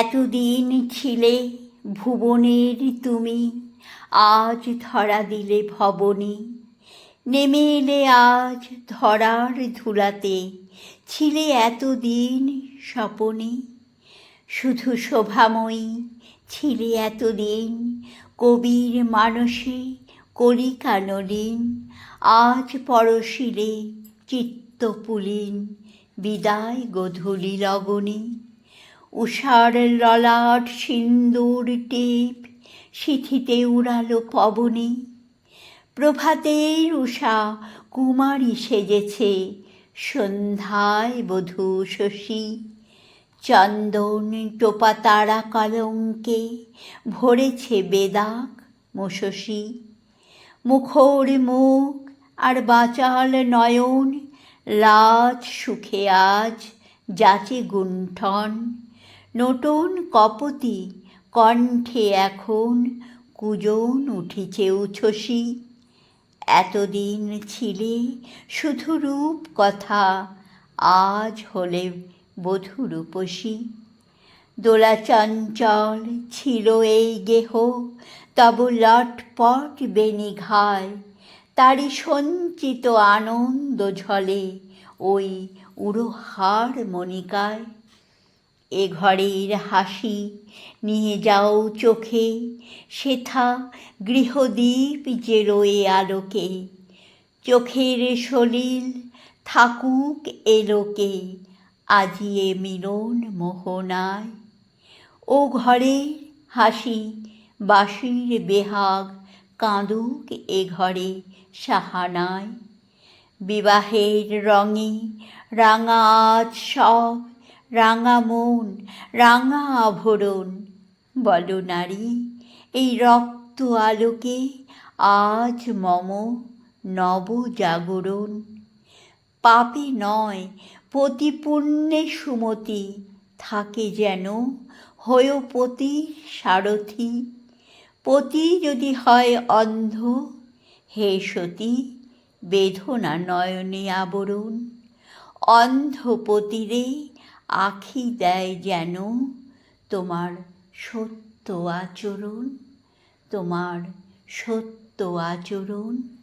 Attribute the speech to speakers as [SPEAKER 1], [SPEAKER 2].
[SPEAKER 1] এতদিন ছিলে ভুবনের তুমি, আজ ধরা দিলে ভবনী। নেমে এলে আজ ধরার ধুলাতে, ছিলে এতদিন স্বপনে। শুধু শোভাময়ী ছিলে এতদিন, কবির মানসে কলিকা নলিন, আজ পরশিলে চিত্তপুলিন বিদায় গধূলি লগনে। উষার ললাট সিন্দুর টেপ, সিথিতে উড়ালো পবনে। প্রভাতের উষা কুমারী সেজেছে সন্ধ্যায় বধূ শশী। চন্দন টোপা তারা কলঙ্কে ভরেছে বেদাক মুশসী মুখর মুখ আর বাচাল নয়ন, লাজ সুখে আজ যাচে গুণ্ঠন। নতুন কপতি কণ্ঠে এখন কুজন উঠেছে উচ্ছ্বসী। এতদিন ছিলে শুধু রূপ কথা, আজ হলে বধূ রূপসী। দোলা চঞ্চল ছিল এই গেহ, তব লটপট বেনি ঘায়। তারই সঞ্চিত আনন্দ ঝলে ওই উড়ো হার মনিকায় এ ঘরের হাসি নিয়ে যাও চোখে, সেথা গৃহদীপ যে রয়ে আলোকে। চোখের সলিল থাকুক এলোকে আজিয়ে মিলন মোহনায়। ও ঘরের হাসি, বাঁশির বেহাগ কাঁদুক এ ঘরে সাহানায়। বিবাহের রঙে রাঙা আজ সব রাঙা মন, রাঙা আভরণ। বলো নারী, এই রক্ত আলোকে আজ মম নব জাগরণ। পাপে নয় পতিপুণ্যে সুমতি, থাকে যেন হয়েও পতির সারথি। পতি যদি হয় অন্ধ, হে সতী, বেদনা নয়নে আবরণ। অন্ধপতিরে আখি দেয় যেন তোমার সত্য আচরণ তোমার সত্য আচরণ।